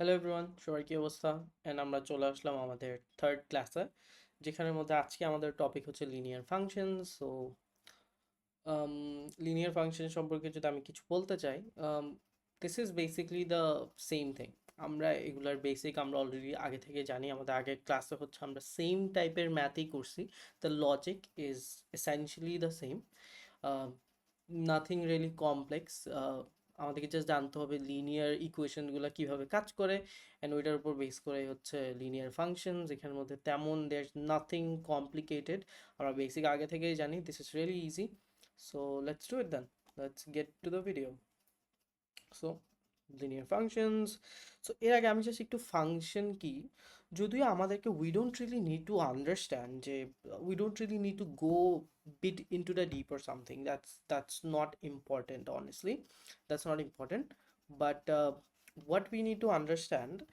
Hello everyone সবার কি অবস্থা? অ্যান্ড আমরা চলে আসলাম আমাদের থার্ড ক্লাসে যেখানের মধ্যে আজকে আমাদের টপিক হচ্ছে linear function so linear function সম্পর্কে যদি আমি কিছু বলতে চাই this is basically the same thing আমরা এগুলার বেসিক আমরা অলরেডি আগে থেকে জানি, আমাদের আগের ক্লাসে হচ্ছে আমরা সেম টাইপের ম্যাথই করছি the logic is essentially the same nothing really complex আমাদেরকে জাস্ট জানতে হবে লিনিয়ার ইকুয়েশনগুলো কীভাবে কাজ করে অ্যান্ড ওইটার উপর বেস করে হচ্ছে লিনিয়ার ফাংশন যেখানের মধ্যে তেমন দেয়ার নাথিং কমপ্লিকেটেড আমরা বেসিক আগে থেকেই জানি this is really easy so let's do it then let's get to the video so linear functions so এর আগে আমি জাস্ট একটু ফাংশন কি? যদিও আমাদেরকে we don't really need to understand যে we don't really need to go bit into the deep or something. That's that's not important honestly. That's not important. But uh, what we need to understand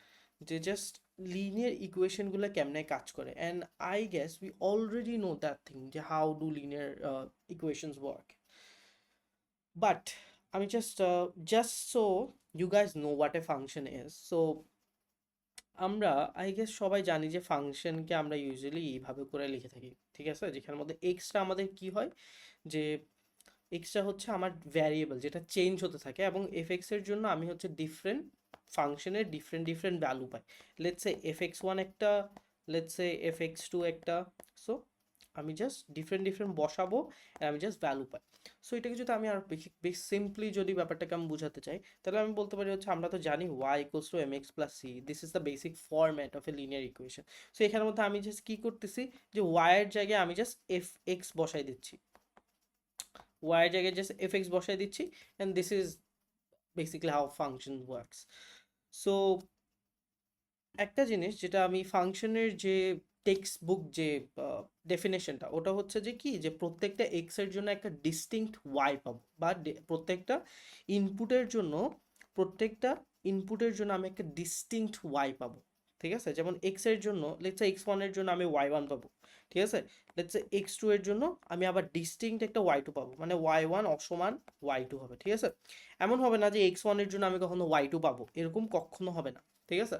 they just linear equation gula kemne catch kore and i guess we already know that thing how do linear uh, equations work. But i mean just uh, just so you guys know what a function is so আমরা I guess সবাই জানি যে ফাংশনকে আমরা usually এইভাবে করে লিখে থাকি, ঠিক আছে? যেখানের মধ্যে এক্সট্রা আমাদের কি হয়? যে এক্সট্রা হচ্ছে আমার ভ্যারিয়েবল যেটা চেঞ্জ হতে থাকে এবং এফ এর জন্য আমি হচ্ছে ডিফারেন্ট ফাংশনের different different value pi. Let's say f x one একটা let's say f x two একটা সো আমি জাস্ট ডিফারেন্ট ডিফারেন্ট বসাবো আমি জাস্ট ভ্যালু পাই। সো এটাকে যদি আমি আর বেশি সিম্পলি যদি ব্যাপারটাকে আমি বোঝাতে চাই, তাহলে আমি বলতে পারি হচ্ছে আমরা তো জানি y equals to m x plus c this is the basic format of a linear equation so এখানের মধ্যে আমি জাস্ট কী করতেছি যে ওয়াইয়ের জায়গায় আমি জাস্ট এফ এক্স বসাই দিচ্ছি। ওয়াইয়ের জায়গায় জাস্ট এফ এক্স বসাই দিচ্ছি and this is basically how function works so একটা জিনিস যেটা আমি ফাংশনের যে টেক্সট বুক যে ডেফিনেশনটা ওটা হচ্ছে যে কি? যে প্রত্যেকটা এক্সের জন্য একটা ডিস্টিংক্ট ওয়াই পাবো বা প্রত্যেকটা ইনপুটের জন্য, প্রত্যেকটা ইনপুটের জন্য আমি একটা ডিস্টিংক্ট ওয়াই পাবো, ঠিক আছে? যেমন এক্সের জন্য লেটস এক্স ওয়ানের জন্য আমি ওয়াই ওয়ান পাবো, ঠিক আছে? লেটস এক্স টু এর জন্য আমি আবার ডিস্টিংক্ট একটা ওয়াই টু পাবো মানে ওয়াই ওয়ান অসমান ওয়াই টু হবে, ঠিক আছে? এমন হবে না যে এক্স ওয়ানের জন্য আমি কখনো ওয়াই টু পাবো, এরকম কখনো হবে না, ঠিক আছে?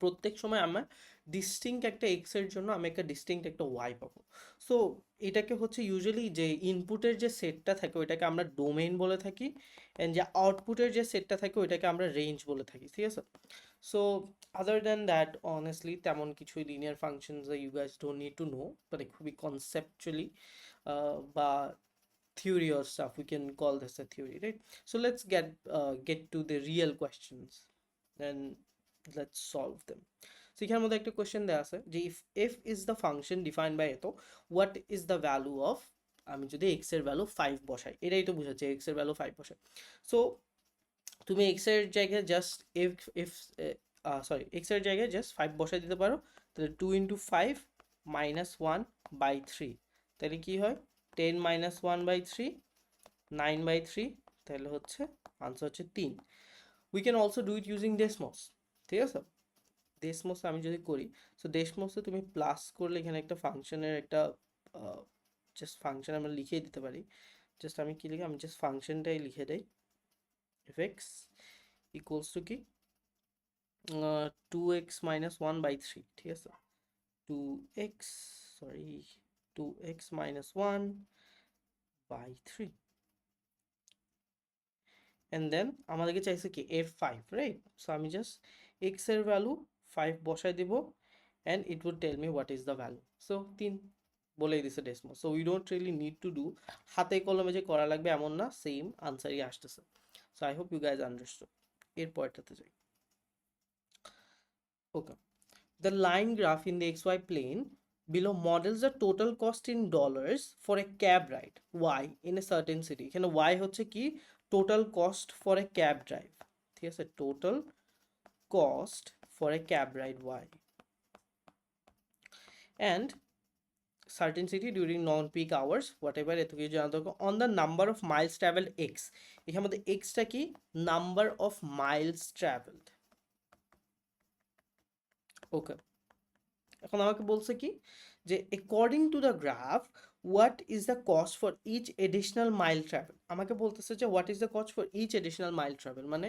প্রত্যেক সময় আমার ডিস্টিংক্ট একটা এক্সের জন্য আমি একটা ডিস্টিংক্ট একটা ওয়াই পাবো। সো এটাকে হচ্ছে ইউজুয়ালি যে ইনপুটের যে সেটটা থাকে ওইটাকে আমরা ডোমেইন বলে থাকি অ্যান্ড যে আউটপুটের যে সেটটা থাকে ওইটাকে আমরা রেঞ্জ বলে থাকি ঠিক আছে? So other than that honestly তেমন কিছুই linear functions you guys don't need to know মানে খুবই কনসেপচুয়ালি বা theory or stuff we can call this a theory right? So let's get uh, get to the real let's solve them. So, এখানের মধ্যে একটা question দেওয়া আছে যে if f is the function define by এত what is the value of আমি যদি এক্সের ভ্যালু ফাইভ বসাই, এটাই তো বুঝাচ্ছে এক্সের ভ্যালু ফাইভ বসাই সো তুমি এক্সের জায়গায় জাস্ট এফ এফ সরি এক্সের জায়গায় জাস্ট ফাইভ বসাই দিতে পারো, তাহলে two into five minus one by three তাহলে কি হয়? Ten minus one by three nine by three তাহলে হচ্ছে আনসার হচ্ছে তিন। We can also do it using Desmos ঠিক আছে? ডেসমস আমি যদি করি সো ডেসমসে তুমি প্লাস করলে এখানে একটা ফাংশনের একটা জাস্ট ফাংশন আমরা লিখে দিতে পারি। জাস্ট আমি কি লিখি, আমি জাস্ট ফাংশনটাই লিখে দেই। এফ এক্স ইকুয়ালস টু কি two x minus one by three ঠিক আছে? Two x sorry two x minus one by three and then আমাদেরকে চাইছে কি এফ ফাইভ রাইট সো আমি জাস্ট এক্সের ভ্যালু ফাইভ বসাই দিব and it would tell me what is the value so তিন বলেই দিছে Desmos so we don't really need to do হাতে কলমে যে করা লাগবে এমন না সেম আনসারই আসতেছে। So I hope you guys understood এর পরেরটাতে যাই। Okay the line graph in the x y plane below models the total cost in dollars for a cab ride, y, in a certain city. এখানে y হচ্ছে কি, total cost for a cab drive. ঠিক আছে? Total cost for a cab ride y and certain city during non-peak hours whatever এত কিছু on the number of miles traveled x এখানে x টা কি number of miles traveled okay এখন আমাকে বলছে কি যে according to the graph what is the cost for each additional mile travel আমাকে বলতেছে যে what is the cost for each additional mile travel মানে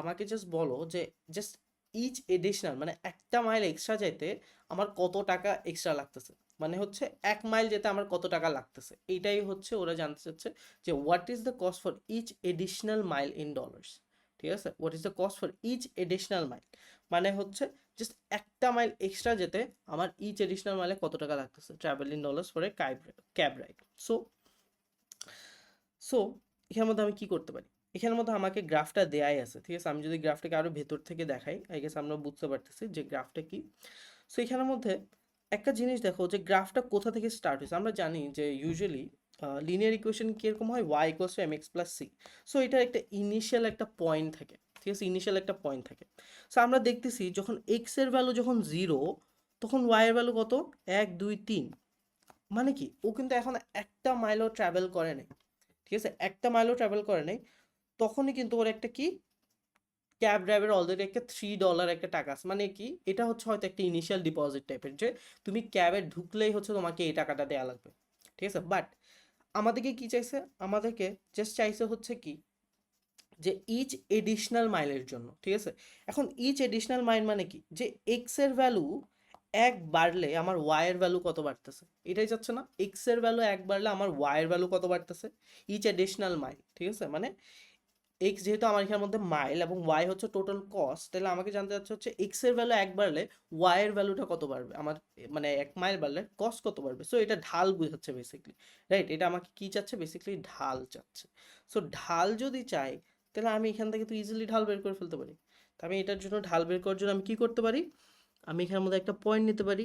আমাকে জাস্ট বলো যে জাস্ট ইচ এডিশনাল মানে একটা মাইল এক্সট্রা যেতে আমার কত টাকা এক্সট্রা লাগতেছে? মানে হচ্ছে এক মাইল যেতে আমার কত টাকা লাগতেছে? এইটাই হচ্ছে ওরা জানতে চাচ্ছে যে what is the cost for each additional mile in dollars ঠিক আছে? What is the cost for each additional mile মানে হচ্ছে জাস্ট একটা মাইল এক্সট্রা যেতে আমার ইচ এডিশনাল মাইলে কত টাকা লাগতেছে? Travel dollars for a cab cab ride so so এখানের মধ্যে আমি কি করতে পারি? এখানের মধ্যে আমাকে গ্রাফটা দেয়াই আছে, ঠিক আছে? আমি যদি গ্রাফটাকে আরও ভেতর থেকে দেখাই আই গেস আমরা বুঝতে পারতেছি যে গ্রাফটা কি। সো এখানের মধ্যে একটা জিনিস দেখো যে গ্রাফটা কোথা থেকে স্টার্ট হয়েছে? আমরা জানি যে ইউজুয়ালি লিনিয়ার ইকুয়েশন কীরকম হয়? Y equals to m x plus c so এটার একটা ইনিশিয়াল একটা পয়েন্ট থাকে। ঠিক আছে ইনিশিয়াল একটা পয়েন্ট থাকে। সো আমরা দেখতেছি যখন এক্সের ভ্যালু যখন জিরো তখন ওয়াই এর ভ্যালু কত? এক, দুই, তিন। মানে কি? ও কিন্তু এখন একটা মাইলও ট্রাভেল করে নাই। ঠিক আছে? একটা মাইলও ট্রাভেল করে নাই। তখনই কিন্তু ওর একটা কি? ক্যাব ড্রাইভার অলরেডি একটা থ্রি ডলার একটা টাকা আছে। মানে কি? এটা হচ্ছে হয়তো একটা ইনিশিয়াল ডিপোজিট টাইপের যে তুমি ক্যাবে ঢুকলেই হচ্ছে তোমাকে এই টাকাটা দেওয়া লাগবে। ঠিক আছে? বাট আমাদেরকে কি চাইছে? আমাদেরকে জাস্ট চাইছে হচ্ছে কি? যে ইচ এডিশনাল মাইলের জন্য, ঠিক আছে? এখন ইচ এডিশনাল মাইল মানে কি? যে এক্সের ভ্যালু এক বাড়লে আমার ওয়াই এর ভ্যালু কত বাড়তেছে? এটাই যাচ্ছে না। এক্সের ভ্যালু এক বাড়লে আমার ওয়াই এর ভ্যালু কত বাড়তেছে? ইচ এডিশনাল মাইল ঠিক আছে? মানে এক্স যেহেতু আমার এখানের মধ্যে মাইল এবং ওয়াই হচ্ছে টোটাল কস্ট তাহলে আমাকে জানতে চাচ্ছে হচ্ছে এক্সের ভ্যালু এক বাড়লে ওয়াই এর ভ্যালুটা কত বাড়বে? আমার মানে এক মাইল বাড়লে কস্ট কত বাড়বে? সো এটা ঢাল বোঝাচ্ছে বেসিকলি রাইট এটা আমাকে কি চাচ্ছে? বেসিকলি ঢাল চাচ্ছে। সো ঢাল যদি চাই তাহলে আমি এখান থেকে তো ইজিলি ঢাল বের করে ফেলতে পারি। তো আমি এটার জন্য ঢাল বের করার জন্য আমি কি করতে পারি? আমি এখানের মধ্যে একটা পয়েন্ট নিতে পারি।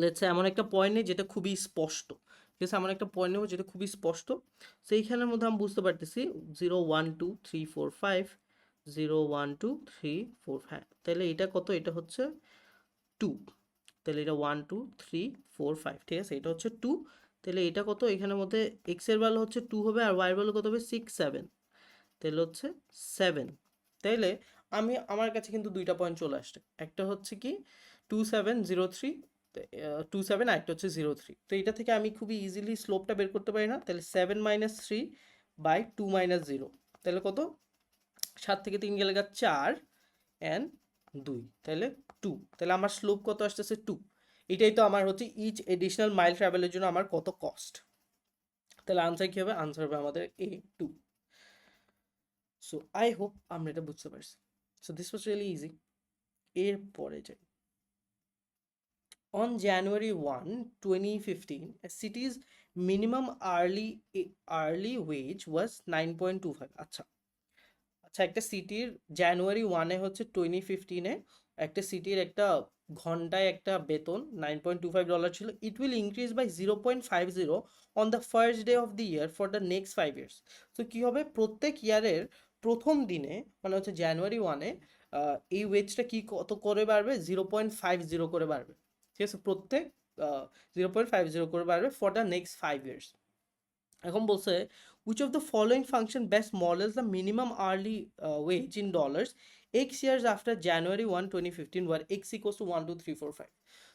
লেটস এমন একটা পয়েন্ট নেই যেটা খুবই স্পষ্ট। ঠিক আছে? এমন একটা পয়েন্ট নেব যেটা খুবই স্পষ্ট। সেইখানের মধ্যে আমি বুঝতে পারতেছি zero one two three four five zero one two three four five তাহলে এটা কত? এটা হচ্ছে টু তাহলে এটা one two three four five ঠিক আছে? এটা হচ্ছে টু তাহলে এটা কত? এখানের মধ্যে এক্সের ভ্যালু হচ্ছে টু হবে আর ওয়াই এর ভ্যালু কত হবে? সিক্স সেভেন তাহলে হচ্ছে সেভেন তাইলে আমি, আমার কাছে কিন্তু দুইটা পয়েন্ট চলে আসছে। একটা হচ্ছে কি two seven zero three two seven আর একটা হচ্ছে জিরো থ্রি তো এটা থেকে আমি খুবই ইজিলি স্লোপটা বের করতে পারি না। তাহলে seven minus three by two minus zero তাহলে কত? সাত থেকে তিন গেলে গা চার অ্যান্ড দুই। তাহলে টু তাহলে আমার স্লোপ কত আসতেছে? টু এটাই তো আমার হচ্ছে ইচ এডিশনাল মাইল ট্রাভেলের জন্য আমার কত কস্ট তাহলে আনসার কী হবে? আনসার হবে আমাদের A two so I hope আমরা এটা বুঝতে পারছি। So this was really easy এরপরে যাই। On January 1, 2015, a city's minimum hourly hourly wage was 9.25 আচ্ছা। আচ্ছা একটা সিটির জানুয়ারি ওয়ানে হচ্ছে টোয়েন্টি ফিফটিনে একটা সিটির একটা ঘন্টায় একটা বেতন nine point two five dollar ছিল। It will increase by zero point five zero on the first day of the year for the next five years তো কী হবে? প্রত্যেক ইয়ারের প্রথম দিনে মানে হচ্ছে জানুয়ারি ওয়ানে এই ওয়েজটা কি কত করে বাড়বে? জিরো পয়েন্ট ফাইভ জিরো করে বাড়বে। ঠিক আছে? প্রত্যেক জিরো পয়েন্ট ফাইভ জিরো করে বাড়বে for the next five years এখন বলছে which of the following function best models the minimum hourly uh, wage in dollars x years after January 1 2015 where x equals to 1 2 3 4 5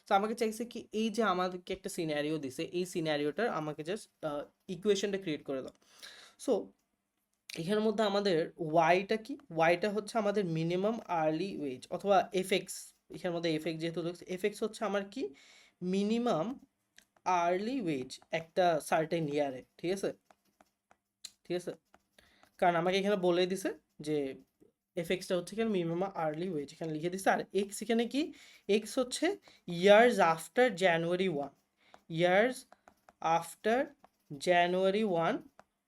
তো আমাকে চাইছে কি এই যে আমাদেরকে একটা সিনারিও দিছে এই সিনারিওটার আমাকে জাস্ট ইকুয়েশনটা ক্রিয়েট করে দাও। সো এখানের মধ্যে আমাদের ওয়াইটা কি? ওয়াইটা হচ্ছে আমাদের মিনিমাম আর্লি ওয়েজ অথবা এফএক্স এখানের মধ্যে এফএক্স যেহেতু এফএক্স হচ্ছে আমার কি? মিনিমাম আর্লি ওয়েজ একটা সার্টেন ইয়ারে ঠিক আছে? ঠিক আছে? কারণ আমাকে এখানে বলে দিছে যে এফএক্সটা হচ্ছে এখানে মিনিমাম আর্লি ওয়েজ এখানে লিখে দিছে। আর এক্স এখানে কি? এক্স হচ্ছে years after January one years after January one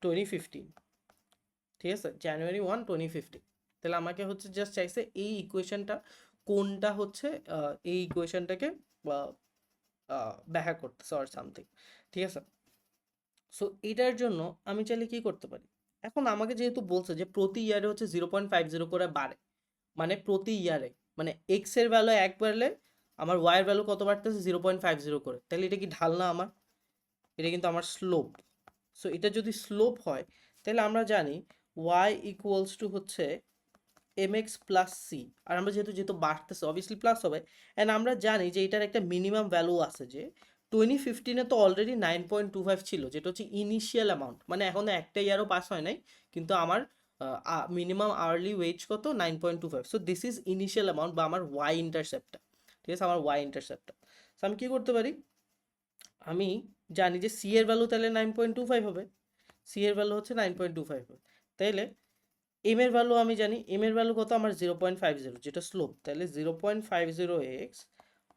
twenty fifteen ঠিক আছে? জানুয়ারি ওয়ান টোয়েন্টি ফিফটি তাহলে আমাকে হচ্ছে জাস্ট চাইছে এই ইকুয়েশনটা কোনটা হচ্ছে এই ইকুয়েশনটাকে ব্যাখ্যা করতেছে অর সামথিং ঠিক আছে? সো এটার জন্য আমি চাইলে কি করতে পারি? এখন আমাকে যেহেতু বলছে যে প্রতি ইয়ারে হচ্ছে জিরো পয়েন্ট ফাইভ জিরো করে বাড়ে মানে প্রতি ইয়ারে মানে এক্সের ভ্যালু এক বাড়লে আমার ওয়াই এর ভ্যালু কত বাড়তেছে? জিরো পয়েন্ট ফাইভ জিরো করে। তাহলে এটা কি ঢাল না আমার? এটা কিন্তু আমার স্লোপ সো এটা যদি স্লোপ হয়, তাহলে আমরা জানি ওয়াই ইকুয়ালস টু হচ্ছে এম এক্স প্লাস সি আর আমরা যেহেতু যেহেতু বাড়তেছে অবভিয়াসলি প্লাস হবে। অ্যান্ড আমরা জানি যে এটার একটা মিনিমাম ভ্যালু আছে যে টোয়েন্টি ফিফটিনে তো already nine point two five ছিল, যেটা হচ্ছে ইনিশিয়াল অ্যামাউন্ট মানে এখনও একটা ইয়ারও পাস হয় নাই, কিন্তু আমার মিনিমাম আওয়ারলি ওয়েজ কত? Nine point two five so this is initial amount বা আমার ওয়াই ইন্টারসেপ্টটা ঠিক আছে? আমার ওয়াই ইন্টারসেপ্টটা সো আমি কী করতে পারি? আমি জানি যে সি এর ভ্যালু তাহলে নাইন পয়েন্ট টু ফাইভ হবে। সি এর ভ্যালু হচ্ছে নাইন পয়েন্ট টু ফাইভ হবে। তাইলে এম এর ভ্যালু আমি জানি এম এর ভ্যালু কত? আমার জিরো পয়েন্ট ফাইভ জিরো যেটা স্লোপ তাহলে zero point five zero x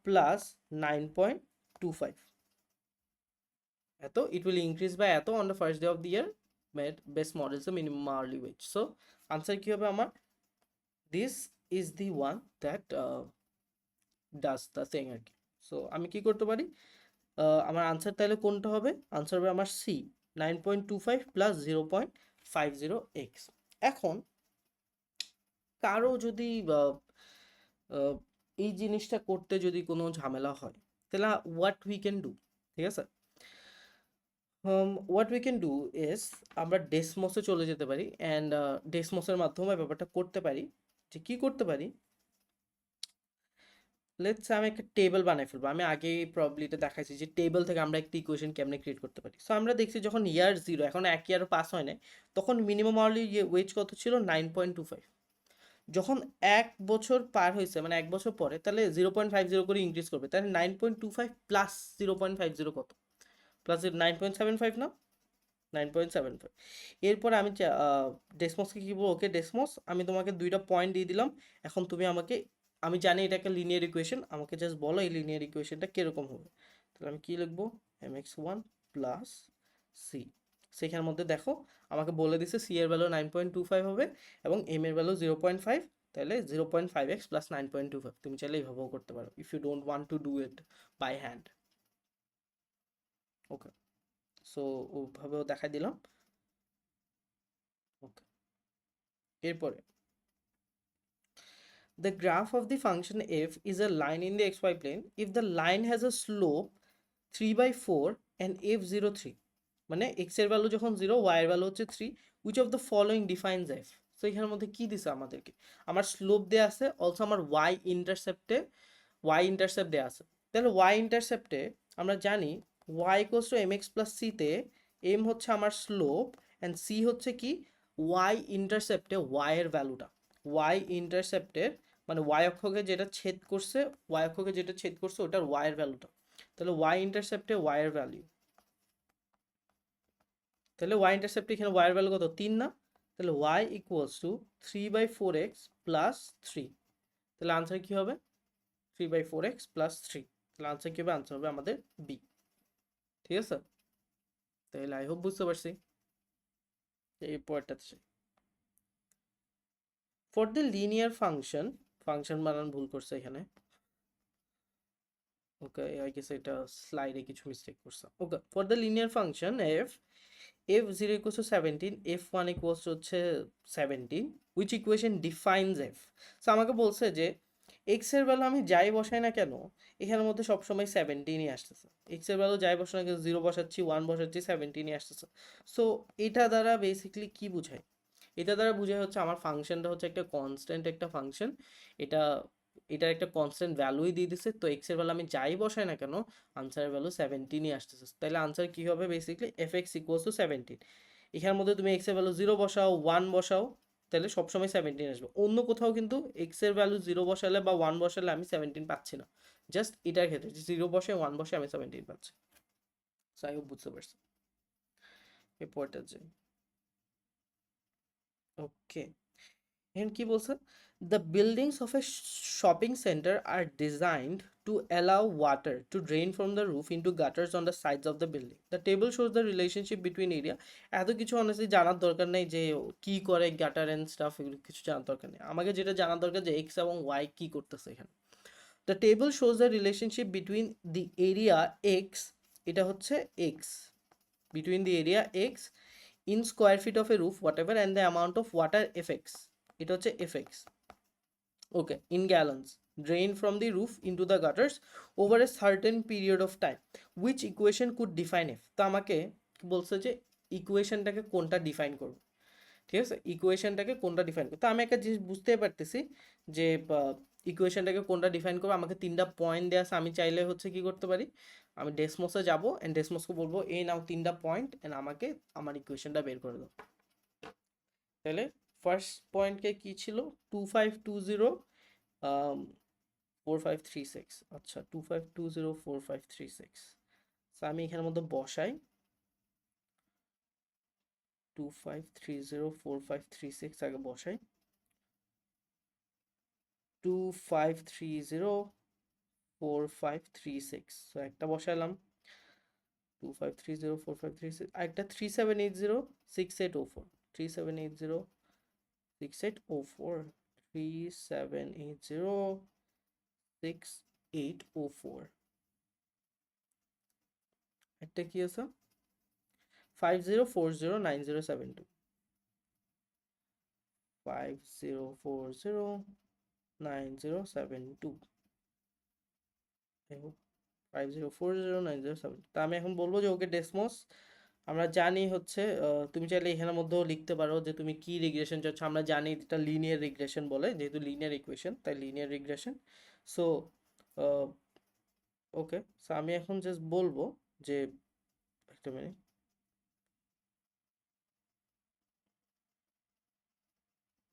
plus nine point two five এত ইট উইল ইনক্রিজ বাই এত on the first day of the year made best models minimum hourly wage so answer কী হবে আমার? This is the one that does the thing আর কি। So আমি কি করতে পারি? আমার আনসার তাহলে কোনটা হবে? আনসার হবে আমার c nine point two five plus zero point five zero x এখন কারও যদি এই জিনিসটা করতে যদি কোনো ঝামেলা হয়, তাহলে হোয়াট উই ক্যান ডু ঠিক আছে? What we can do is আমরা ডেসমসে চলে যেতে পারি অ্যান্ড ডেসমসের মাধ্যমে ব্যাপারটা করতে পারি। যে কি করতে পারি? লেটস আমি একটা টেবিল বানাই ফেলব। আমি আগে প্রবলি এটা দেখাইছি যে টেবিল থেকে আমরা একটা ইকুয়েশন কেমনে ক্রিয়েট করতে পারি। সো আমরা দেখছি যখন ইয়ার জিরো এখন এক ইয়ারও পাস হয় না তখন মিনিমাম আওয়ারলি ওয়েজ কত ছিল? নাইন পয়েন্ট টু ফাইভ যখন এক বছর পার হয়েছে মানে এক বছর পরে, তাহলে জিরো পয়েন্ট ফাইভ জিরো করে ইনক্রিজ করবে। তাহলে nine point two five plus zero point five zero কত? Plus nine point seven five না নাইন পয়েন্ট সেভেন ফাইভ এরপর আমি ডেসমসকে কী বলব? ওকে ডেসমস আমি তোমাকে দুইটা পয়েন্ট দিয়ে দিলাম। এখন তুমি আমাকে আমি জানি এটা একটা লিনিয়ার ইকুয়েশন আমাকে জাস্ট বলো এই লিনিয়ার ইকুয়েশনটা কীরকম হবে। তাহলে আমি কী লিখব? M x one plus c সেখানের মধ্যে দেখো, আমাকে বলে দিছে সি এর value nine point two five হবে এবং এম এর ভ্যালু জিরো পয়েন্ট ফাইভ তাহলে zero point five x plus nine point two five তুমি চাইলে এইভাবেও করতে পারো if you don't want to do it by hand okay so ওভাবেও দেখাই দিলাম। ওকে এরপরে the graph of the function f is a line in the xy plane. If the line has a slope 3 by 4 and f 0 3 মানে x এর value যখন 0 y এর value হচ্ছে 3 which of the following defines f? So এখানের মধ্যে কি দিছে আমাদেরকে? আমার স্লোপ দেয়া আছে অলসো আমার y ইন্টারসেপ্টে y ইন্টারসেপ্ট দেয়া আছে। তাহলে y ইন্টারসেপ্টে আমরা জানি y mx c তে m হচ্ছে আমার স্লোপ অ্যান্ড c হচ্ছে কি? Y ইন্টারসেপ্টে y এর ভ্যালুটা y ইন্টারসেপ্টের মানে ওয়াই অক্ষকে যেটা ছেদ করছে, y অক্ষকে যেটা ছেদ করছে ওটার এর ভ্যালুটা তাহলে ওয়াই ইন্টারসেপ্টে এর ভ্যালু তাহলে ওয়াই ইন্টারসেপ্টে এখানে এর ভ্যালু কত? তিন না? তাহলে y equals to three by four x plus three তাহলে আনসার কি হবে? Three by four x plus three তাহলে আনসার কি হবে? আনসার হবে আমাদের বি ঠিক আছে? তাহলে আই হোপ বুঝতে পারছি। এই যাই। For the linear function function বানান ভুল করছে এখানে। ওকে আই গেস এটা স্লাইডে কিছু মিস্টেক করছে। Okay for the linear function f f zero equals to seventeen f one equals to হচ্ছে seventeen which equation defines f so আমাকে বলছে যে এক্সের ভ্যালু আমি যাই বসাই না কেন, এখানের মধ্যে সবসময় সেভেন্টিনই আসতেছে। এক্সের ভ্যালু যাই বসাই না কেন জিরো বসাচ্ছি ওয়ান বসাচ্ছি সেভেন্টিনই আসতেছে। সো এটা দ্বারা বেসিক্যালি কি বোঝায়? এটা দ্বারা বোঝায় হচ্ছে আমার ফাংশনটা হচ্ছে একটা কনস্ট্যান্ট একটা ফাংশন এটা, এটার একটা কনস্ট্যান্ট ভ্যালুই দিয়ে দিছে, তো এক্সের ভ্যালু আমি যাই বসাই না কেন আনসারের ভ্যালু সেভেন্টিনই আসতেছে। তাহলে আনসার কি হবে basically f x equals to seventeen এখানের মধ্যে তুমি এক্সের ভ্যালু জিরো বসাও ওয়ান বসাও তাহলে সবসময় সেভেন্টিন আসবে। অন্য কোথাও কিন্তু এক্সের ভ্যালু জিরো বসালে বা ওয়ান বসালে আমি সেভেন্টিন পাচ্ছি না। জাস্ট এটার ক্ষেত্রে জিরো বসে ওয়ান বসে আমি সেভেন্টিন পাচ্ছি। সো হোপ বুঝতে পারছি। এরপরটা যাই ওকে। এন্ড কি বলছেন the buildings of a shopping center are designed to allow water to drain from the roof into gutters on the sides of the building the table shows the relationship between area এত কিছু অনেকে জানার দরকার নেই যে কী করে গাটার and staff এগুলো কিছু জানার দরকার নেই। আমাকে যেটা জানার দরকার যে এক্স এবং ওয়াই কী করতেছে এখানে। The table shows the relationship between the area x এটা হচ্ছে x between the area x in square feet of a roof whatever and the amount of water affects এটা হচ্ছে affects okay, in gallons. Drain from the roof into the gutters over a certain period of time which equation could define f তো আমাকে বলছে যে ইকুয়েশনটাকে কোনটা define করবে? ঠিক আছে? ইকুয়েশনটাকে কোনটা ডিফাইন করবে? তো আমি একটা জিনিস বুঝতে পারতেছি যে ইকুয়েশনটাকে কোনটা ডিফাইন করব? আমাকে তিনটা পয়েন্ট দেওয়া আছে, আমি চাইলে হচ্ছে কি করতে পারি? আমি ডেসমোসে যাব অ্যান্ড ডেসমোসকে বলব, এই নাও তিনটা পয়েন্ট অ্যান্ড আমাকে আমার ইকুয়েশনটা বের করে দাও। তাহলে ফার্স্ট পয়েন্টকে কি ছিল? Two five two zero four five three six আচ্ছা two five two zero four five three six আমি এখানের মধ্যে বসাই। Two five three zero four five three six আগে বসাই। Two five three zero four five three six তো একটা বসালাম। Two five three zero four five three six আরেকটা three seven eight zero six eight o four three seven eight zero six eight o four three seven eight zero six eight o four একটা কি আছে? Five zero four zero nine zero seven two five zero four zero nine zero seven two five zero four zero nine zero seven তা আমি এখন বলব যে ওকে ডেসমোস আমরা জানি হচ্ছে তুমি চাইলে এখানের মধ্যেও লিখতে পারো যে তুমি কি রিগ্রেশন চাচ্ছ। আমরা জানি এটা লিনিয়ার রিগ্রেশন বলে, যেহেতু লিনিয়ার ইকুয়েশন তাই linear regression so okay so আমি এখন জাস্ট বলব যে, একটা minute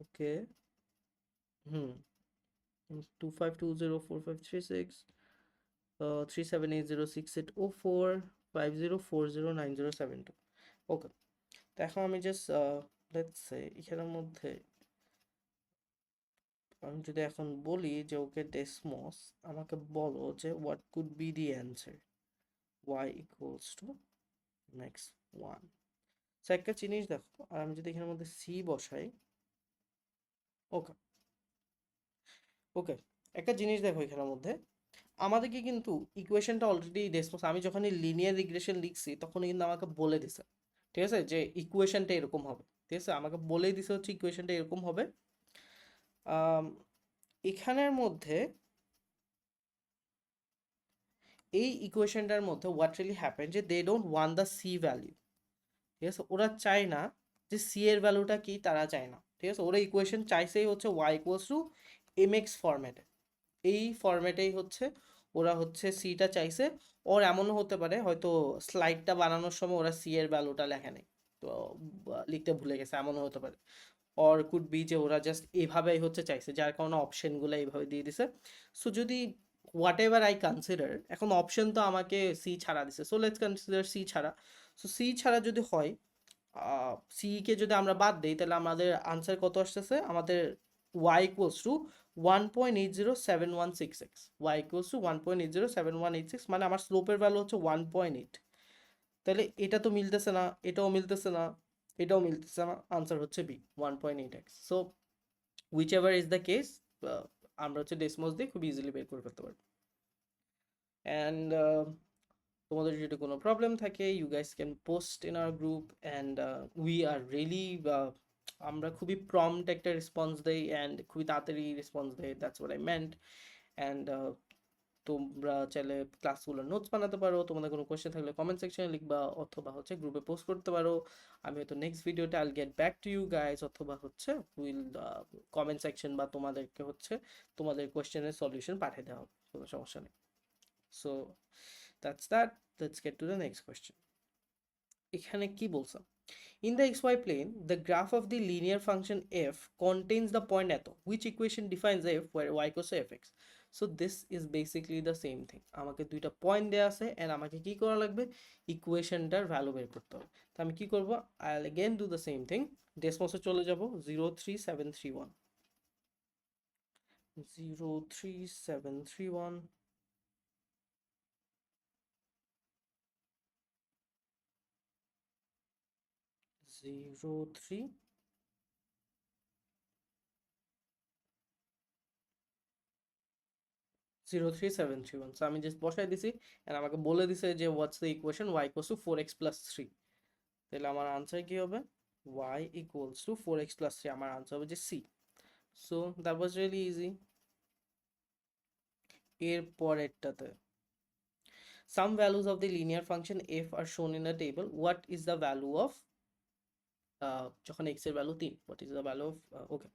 okay hmm two five two zero four five three six three seven eight zero six eight o four five zero four zero nine zero seven two okay তো এখন আমি just let's say এখানের মধ্যে আমি যদি এখন বলি যে ওকে ডেসমস আমাকে বলো যে what could be the answer y equals to next one so একটা জিনিস দেখো, আর আমি যদি এখানের মধ্যে সি বসাই ওকে ওকে একটা জিনিস দেখো এখানের মধ্যে আমাদেরকে কিন্তু ইকুয়েশনটা অলরেডি ডেসমস আমি যখনই লিনিয়ার রিগ্রেশন লিখছি, তখনই কিন্তু আমাকে বলে দিছে। ঠিক আছে? যে ইকুয়েশনটা এরকম হবে। ঠিক আছে? আমাকে বলেই দিছে হচ্ছে ইকুয়েশনটা এরকম হবে। এখানের মধ্যে এই ইকুয়েশনটার মধ্যে হোয়াট রিলি হ্যাপেন যে they don't want the c value ঠিক আছে? ওরা চায় না যে সি এর ভ্যালুটা কি, তারা চায় না। ঠিক আছে? ওরা ইকুয়েশন চাইছেই হচ্ছে y equals to m x ফরম্যাটে এই ফরম্যাটেই হচ্ছে। ওরা হচ্ছে সিটা চাইছে। ওর এমনও হতে পারে, হয়তো স্লাইডটা বানানোর সময় ওরা সি এর ভ্যালুটা লেখে নেই। তো লিখতে ভুলে গেছে, এমনও হতে পারে। অর কুড বি যে ওরা জাস্ট এভাবেই হচ্ছে চাইছে, যার কারণে অপশনগুলো এইভাবে দিয়ে দিছে। সো যদি হোয়াট এভার আই কনসিডার এখন অপশন তো আমাকে সি ছাড়া দিছে। সো লেটস কনসিডার সি ছাড়া। সো সি ছাড়া যদি হয় সি কে যদি আমরা বাদ দিই, তাহলে আমাদের আনসার কত আসতেছে? আমাদের y equals to 1.807166 y equals to 1.807186 মানে আমার স্লোপের ভ্যালু হচ্ছে 1.8 তাহলে এটা তো মিলতেছে না, এটাও মিলতেছে না, এটাও মিলতেছে না আনসার হচ্ছে b 1.8x so whichever is the case আমরা হচ্ছে ডেসমোস দিয়ে খুব ইজিলি বের করে ফেলতে পারব। অ্যান্ড তোমাদের যদি কোনো প্রবলেম থাকে you guys can post in our group and we are really আমরা খুবই প্রম্পট একটা রেসপন্স দেই অ্যান্ড খুবই তাড়াতাড়ি রেসপন্স দেই that's what I meant and তোমরা চাইলে ক্লাসগুলোর নোটস বানাতে পারো, তোমাদের কোনো কোয়েশ্চেন থাকলে কমেন্ট সেকশনে লিখবা অথবা হচ্ছে গ্রুপে পোস্ট করতে পারো। আমি হয়তো নেক্সট ভিডিওতে I'll get back to you guys অথবা হচ্ছে উইল কমেন্ট সেকশন বা তোমাদেরকে হচ্ছে তোমাদের কোয়েশ্চেনের সলিউশন পাঠিয়ে দেওয়া কোনো সমস্যা নেই। So that's that let's get to the next question এখানে কি বলছো? In the xy plane, the graph of the linear function f contains the point eto, which equation defines f where y equals fx. So this is basically the same thing. আমাকে দুইটা point দেওয়া আছে and আমাকে কি করা লাগবে ইকুয়েশনটার value বের করতে হবে তো আমি কি করব I again do the same thing ডেসমসে চলে যাব zero three seven three one zero three seven three one zero three zero three seven three one আমি জাস্ট বসাই দিছি অ্যান্ড আমাকে বলে দিছে যে what's the equation y equals to four x plus three তাহলে আমার আনসার কি হবে? Y equals to four x plus three আমার আনসার হবে যে c so that was really easy এর পরেরটাতে, some values of the linear function f are shown in a table. What is the value of যখন x এর value তিন what is the value of okay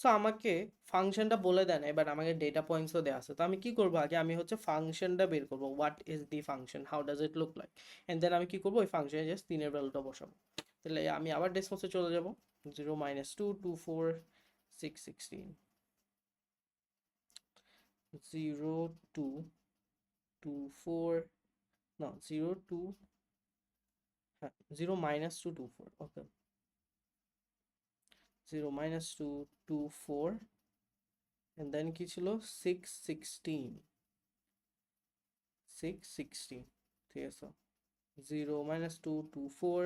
so আমাকে ফাংশনটা বলে দেন এবার আমাকে ডেটা পয়েন্টসও দেওয়া আছে। তো আমি কি করব? আগে আমি হচ্ছে ফাংশনটা বের করব। What is the function how does it look like and then আমি কি করব? ওই ফাংশনে জাস্ট তিনের ভ্যালুটা বসাবো। তাহলে আমি আবার ডেসমসে চলে যাব। Zero minus two two four six sixteen zero two two four না জিরো টু হ্যাঁ 0 minus 2 2 4 okay 0 minus 2 2 4 and then কি ছিল? 6 16 6 16 ঠিক আছে। 0 minus 2 2 4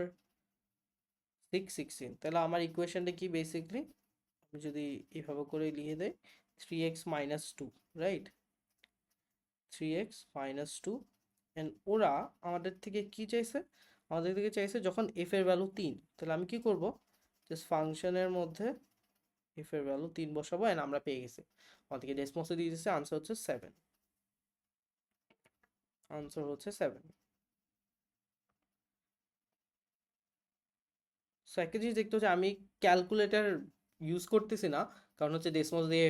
6 16 তাহলে আমার ইকুয়েশনটা কি বেসিকলি আমি যদি এভাবে করে লিখে দেই 3x minus 2 right 3x minus 2 and ওরা আমাদের থেকে কি চাইছে? আমাদের থেকে চাইছে যখন f এর ভ্যালু 3 তাহলে আমি কি করব? জাস্ট ফাংশনের মধ্যে এর ভ্যালু 3 বসাবো এন্ড আমরা পেয়ে গেছি। আমাদেরকে রেসপন্সে দিয়ে দিয়েছে আনসার হচ্ছে 7 আনসার হচ্ছে 7 সো একটা জিনিস দেখতে হচ্ছে, আমি ক্যালকুলেটর ইউজ করতেছি না, কারণ হচ্ছে ডেসমস দিয়ে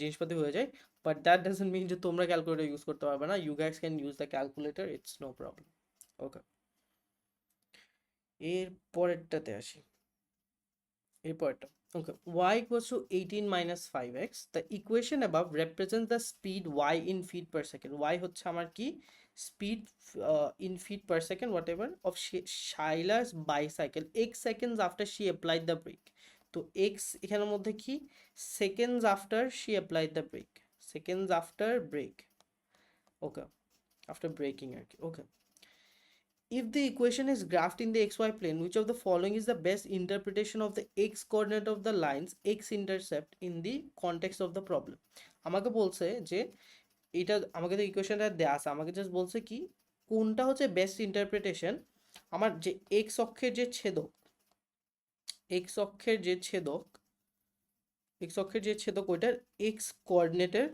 জিনিসপাতি হয়ে যায়। বাট দ্যাট ডাজন্ট মিন যে তোমরা ক্যালকুলেটর ইউজ করতে পারবে না। You guys can use the calculator it's no problem okay এর পরেরটাতে আসি। এর পরেরটা okay y equals to 18 minus 5x the equation above represents the speed y in feet per second y হচ্ছে আমার কি uh, in feet per second whatever of Sh- Shaila's bicycle x seconds after she applied the brake তো x এখানের মধ্যে কি seconds after she applied the brake seconds after brake okay after braking আর কি okay if the equation is graphed in the xy plane which of the following is the best interpretation of the x coordinate of the lines x intercept in the context of the problem আমাকে বলছে যে এটা আমাকে তো ইকুয়েশনটা দেয়া আছে আমাকে just বলছে কি কোনটা হচ্ছে বেস্ট ইন্টারপ্রিটেশন আমার যে এক্স অক্ষের যে ছেদক এক্স অক্ষের যে ছেদক এক্স অক্ষের যে ছেদক ওইটার এক্স কোঅর্ডিনেটের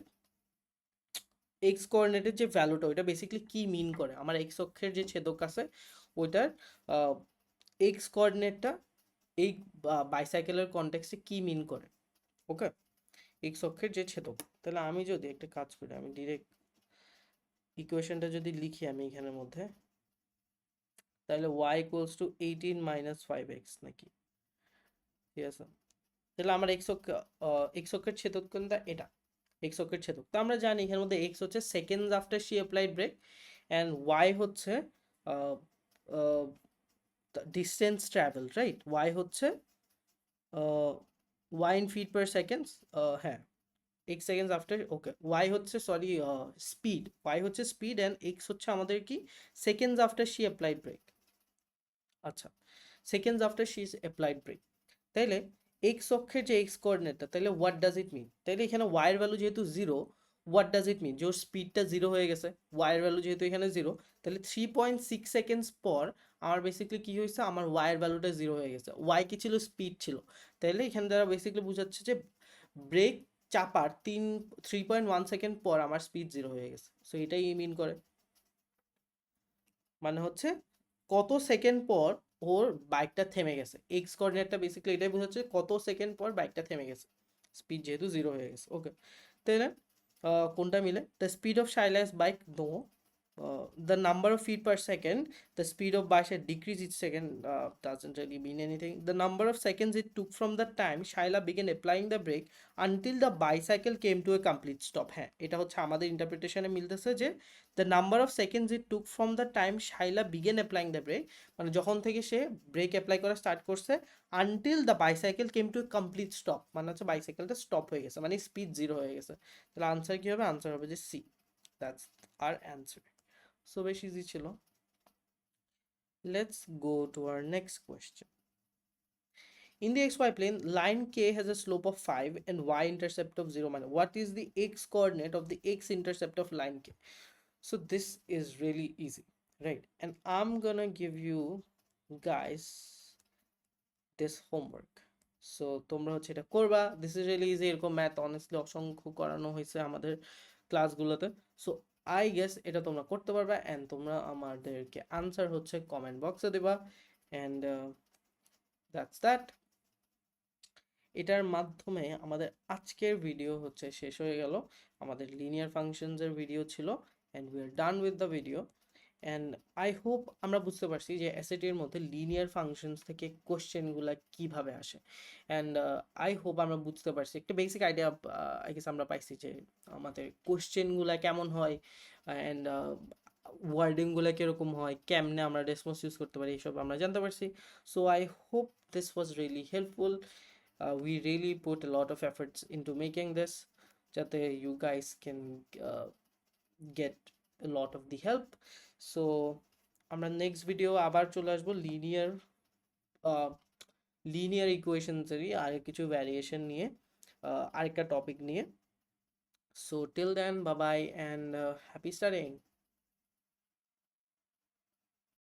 এক্স কোঅর্ডিনেটের যে ভ্যালুটা ওইটা বেসিক্যালি কি মিন করে? আমার এক্স অক্ষের যে ছেদক আছে, ওইটার এক্স কোঅর্ডিনেটটা এই বাইসাইকেলের কনটেক্সটে কি মিন করে? ওকে এক্স অক্ষের যে ছেদক। তাহলে আমি যদি একটা কাজ করি, আমি ডিরেক্ট ইকুয়েশনটা যদি লিখি আমি এখানের মধ্যে, তাহলে y equals to eighteen minus five x নাকি? ঠিক আছে তাহলে আমার এক্স অক্ষ এক্স অক্ষের ছেদক কোনটা? এটা। এক্স অক্ষের ছেদক। তো আমরা জানি এখানের মধ্যে এক্স হচ্ছে seconds after she applied brake and Y হচ্ছে ডিস্টেন্স ট্রাভেল রাইট ওয়াই হচ্ছে Y in feet per seconds হ্যাঁ X seconds after okay Y হচ্ছে সরি স্পিড ওয়াই হচ্ছে স্পিড অ্যান্ড এক্স হচ্ছে আমাদের কি? Seconds after she applied brake আচ্ছা seconds after she applied brake তাইলে এক্স অক্ষের যে এক্স কোঅর্ডিনেটটা তাহলে হোয়াট ডাজ ইট মিন তাইলে এখানে ওয়াইয়ের ভ্যালু যেহেতু zero what does it mean যে ওর স্পিডটা জিরো হয়ে গেছে ওয়াইয়ের ভ্যালু যেহেতু এখানে জিরো তাহলে থ্রি পয়েন্ট সিক্স সেকেন্ডস পর আমার বেসিক্যালি কি হয়েছে? আমার ওয়াইয়ের ভ্যালুটা জিরো হয়ে গেছে। ওয়াই কি ছিল? স্পিড ছিল। তাহলে এখানে দ্বারা বেসিক্যালি বোঝাচ্ছে যে ব্রেক চাপার তিন থ্রি পয়েন্ট ওয়ান সেকেন্ড পর আমার স্পিড জিরো হয়ে গেছে। সো এটাই মিন করে। মানে হচ্ছে কত সেকেন্ড পর ওর বাইকটা থেমে গেছে। এক্স কোঅর্ডিনেটটা বেসিক্যালি এটাই বোঝাচ্ছে কত সেকেন্ড পর বাইকটা থেমে গেছে। স্পিড যেহেতু জিরো হয়ে গেছে। ওকে তাহলে কোনটা মিলে? The speed of Silas bike no the number of feet per second the speed of bicycle decrease each second uh, doesn't really mean anything the number of seconds it took from the time shaila began applying the brake until the bicycle came to a complete stop হ্যাঁ এটা হচ্ছে আমাদের ইন্টারপ্রিটেশনে মিলতেছে যে the number of seconds it took from the time shaila began applying the brake মানে যখন থেকে সে ব্রেক অ্যাপ্লাই করা স্টার্ট করছে until the bicycle came to a complete stop মানে হচ্ছে বাইসাইকেলটা স্টপ হয়ে গেছে মানে স্পিড জিরো হয়ে গেছে তাহলে আনসার কি হবে আনসার হবে যে C that's our answer so বেশ ইজি ছিল let's go to our next question in the xy plane line k has a slope of 5 and y intercept of 0 minus what is the x coordinate of the x intercept of line k so this is really easy right and i'm gonna give you guys this homework so তোমরা হচ্ছে এটা করবা this is really easy এরকম math honestly অসংখ্য করানো হয়েছে আমাদের ক্লাসগুলোতে সো আই গেস এটা তোমরা করতে পারবা অ্যান্ড তোমরা আমাদেরকে আনসার হচ্ছে কমেন্ট বক্সে দেবা অ্যান্ড দ্যাটস দ্যাট এটার মাধ্যমে আমাদের আজকের ভিডিও হচ্ছে শেষ হয়ে গেল। আমাদের লিনিয়ার ফাংশনসের ভিডিও ছিল and we are done with the video and I hope আমরা বুঝতে পারছি যে এসএটির মধ্যে লিনিয়ার ফাংশনস থেকে কোশ্চেনগুলো কীভাবে আসে। অ্যান্ড আই হোপ আমরা বুঝতে পারছি, একটা বেসিক আইডিয়া আই গেস আমরা পাইছি যে আমাদের কোশ্চেনগুলো কেমন হয় অ্যান্ড ওয়ার্ডিংগুলো কীরকম হয়, কেমনে আমরা রেসপন্স ইউজ করতে পারি, এইসব আমরা জানতে পারছি। So I hope this was really helpful we really put a lot of efforts into making this, যাতে you guys can get a lot of the help. So আমরা নেক্সট ভিডিও আবার চলে আসব লিনিয়ার লিনিয়ার ইকুয়েশনসেরই আর কিছু variation নিয়ে uh, আরেকটা topic নিয়ে। So till then bye bye and happy studying